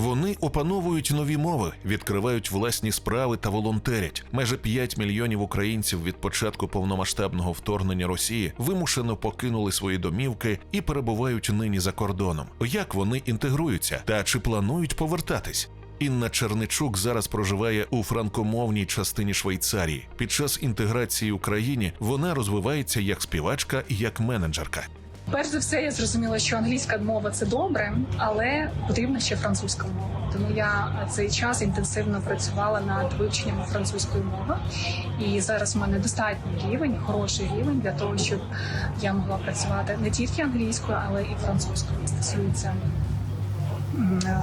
Вони опановують нові мови, відкривають власні справи та волонтерять. Майже 5 мільйонів українців від початку повномасштабного вторгнення Росії вимушено покинули свої домівки і перебувають нині за кордоном. Як вони інтегруються та чи планують повертатись? Інна Черничук зараз проживає у франкомовній частині Швейцарії. Під час інтеграції в Україні вона розвивається як співачка і як менеджерка. Перш за все, я зрозуміла, що англійська мова це добре, але потрібна ще французька мова. Тому я цей час інтенсивно працювала над вивченням французької мови. І зараз в мене достатній рівень, хороший рівень для того, щоб я могла працювати не тільки англійською, але і французькою. Стосується е,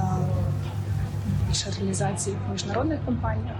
більше реалізації в міжнародних компаніях.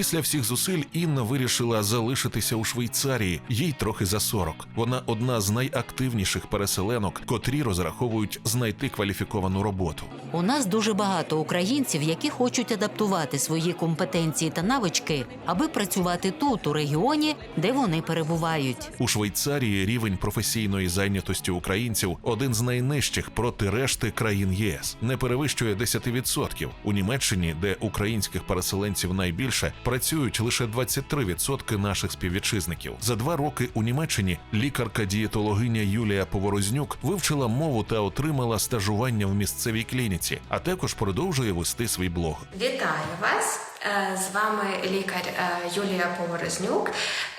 Після всіх зусиль Інна вирішила залишитися у Швейцарії. Їй трохи за 40. Вона одна з найактивніших переселенок, котрі розраховують знайти кваліфіковану роботу. У нас дуже багато українців, які хочуть адаптувати свої компетенції та навички, аби працювати тут, у регіоні, де вони перебувають. У Швейцарії рівень професійної зайнятості українців один з найнижчих проти решти країн ЄС, не перевищує 10%. У Німеччині, де українських переселенців найбільше, працюють лише 23% наших співвітчизників. За два роки у Німеччині лікарка-дієтологиня Юлія Поворознюк вивчила мову та отримала стажування в місцевій клініці, а також продовжує вести свій блог. Вітаю вас! Е, З вами лікар е, Юлія Поворознюк.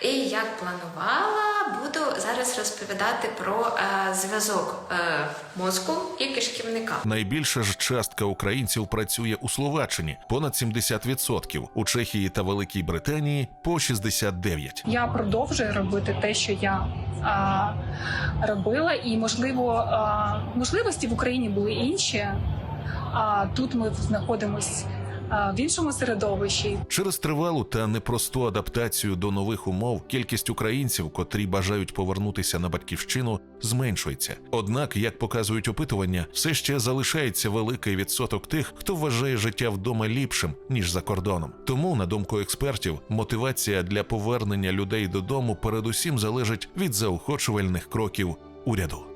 І як планувала, буду зараз розповідати про е, зв'язок е, мозку і кишківника. Найбільша ж частка українців працює у Словаччині понад 70%, у Чехії та Великій Британії по 69%. Я продовжую робити те, що я а, робила, і можливо а, можливості в Україні були інші. А тут ми знаходимось в іншому середовищі. Через тривалу та непросту адаптацію до нових умов кількість українців, котрі бажають повернутися на батьківщину, зменшується. Однак, як показують опитування, все ще залишається великий відсоток тих, хто вважає життя вдома ліпшим ніж за кордоном. Тому, на думку експертів, мотивація для повернення людей додому передусім залежить від заохочувальних кроків уряду.